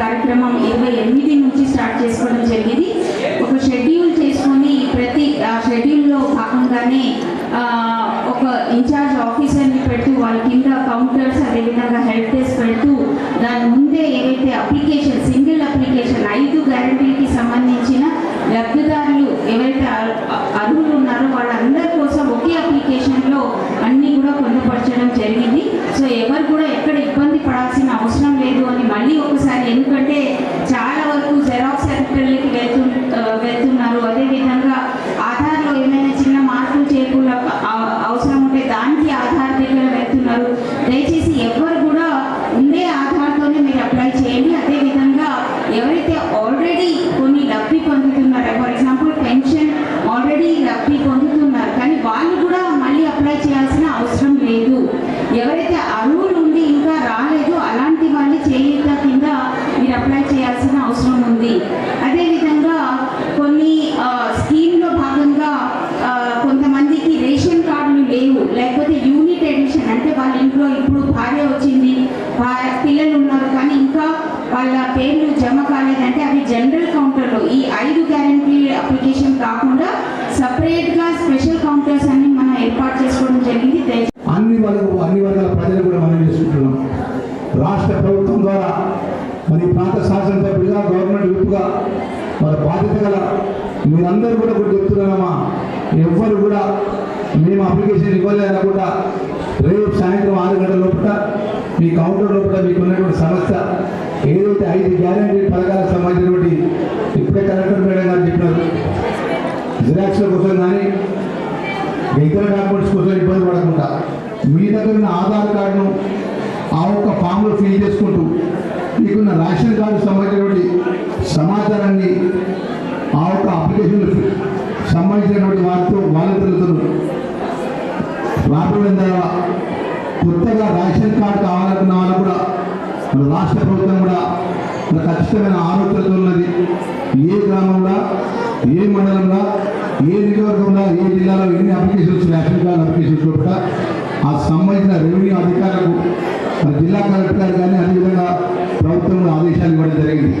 కార్యక్రమం ఇరవై ఎనిమిది నుంచి స్టార్ట్ చేసుకోవడం జరిగింది. ఒక షెడ్యూల్ చేసుకొని ప్రతి ఆ షెడ్యూల్లో భాగంగానే ఒక ఇన్ఛార్జ్ ఆఫీసర్ని పెడుతూ వాళ్ళ కింద కౌంటర్స్ అదేవిధంగా హెల్ప్ డెస్క్ పెడుతూ దాని ముందే ఏవైతే అప్లికేషన్ సింగిల్ అప్లికేషన్ ఐదు గ్యారంటీకి సంబంధించిన లబ్ధిదారులు ఎవరైతే అర్హులు ఉన్నారో వాళ్ళందరి కోసం ఒకే అప్లికేషన్లో అన్నీ కూడా పొందుపరచడం జరిగింది. సో ఎవరు కూడా అవసరం లేదు. ఎవరైతే అర్హులు ఉండి ఇంకా రాలేదు అలాంటి వాళ్ళు చేయుత కింద మీరు అప్లై చేయాల్సిన అవసరం ఉంది. అదేవిధంగా కొన్ని స్కీమ్లో భాగంగా కొంతమందికి రేషన్ కార్డులు లేవు. లేకపోతే యూనిట్ ఎడిషన్ అంటే వాళ్ళ ఇంట్లో ఇప్పుడు భార్య వచ్చింది పిల్లలు ఉన్నారు కానీ ఇంకా వాళ్ళ పేర్లు జమ కాలేదంటే అవి జనరల్ కౌంటర్లో ఈ ఐదు గ్యారంటీ అప్లికేషన్ కాకుండా సపరేట్గా స్పెషల్ కౌంటర్స్ అన్ని మనం ఏర్పాటు చేసుకోవడం జరిగింది దయచేసి అన్ని వర్గ అన్ని వర్గాల ప్రజలు కూడా మనం చేసుకుంటున్నాం రాష్ట్ర ప్రభుత్వం ద్వారా మరి ప్రాంత శాసనసభ్యులుగా గవర్నమెంట్ విప్పుగా మరి బాధ్యత గల మీరందరూ కూడా కూడా చెప్తున్నామా ఎవ్వరు కూడా మేము అప్లికేషన్ ఇవ్వలేదా కూడా రేపు సాయంత్రం ఆరు గంటల లోపల మీ కౌంటర్ లోపల మీకు ఉన్నటువంటి సమస్య ఏదైతే ఐదు గ్యారంటీ పథకాలకు సంబంధించినటువంటి ఇప్పుడే కలెక్టర్ మేడం గారు చెప్పినారు. జిరాక్స్ల కోసం కానీ ఇతర డాక్యుమెంట్స్ కోసం ఇబ్బంది పడకుండా మీ దగ్గర ఉన్న ఆధార్ కార్డును కూడా ఫీల్ చేసుకుంటూ మీకున్న రేషన్ కార్డు సంబంధించినటువంటి సమాచారాన్ని ఆ యొక్క అప్లికేషన్ సంబంధించినటువంటి వారితో వాలంటీర్లతో రాబడిన తర్వాత కొత్తగా రేషన్ కార్డు కావాలనుకున్న వాళ్ళు కూడా రాష్ట్ర ప్రభుత్వం కూడా ఖచ్చితమైన ఆలోచనతో ఉన్నది. ఏ గ్రామంలో ఏ మండలంలో ఏ నియోజకవర్గంలో ఏ జిల్లాలో ఎన్ని అప్లికేషన్స్ రేషన్ కార్డు అప్లికేషన్స్ కూడా ఆ సంబంధించిన రెవెన్యూ అధికారులకు జిల్లా కలెక్టర్ గారు కానీ అదేవిధంగా ప్రభుత్వం ఆదేశాలు ఇవ్వడం జరిగింది.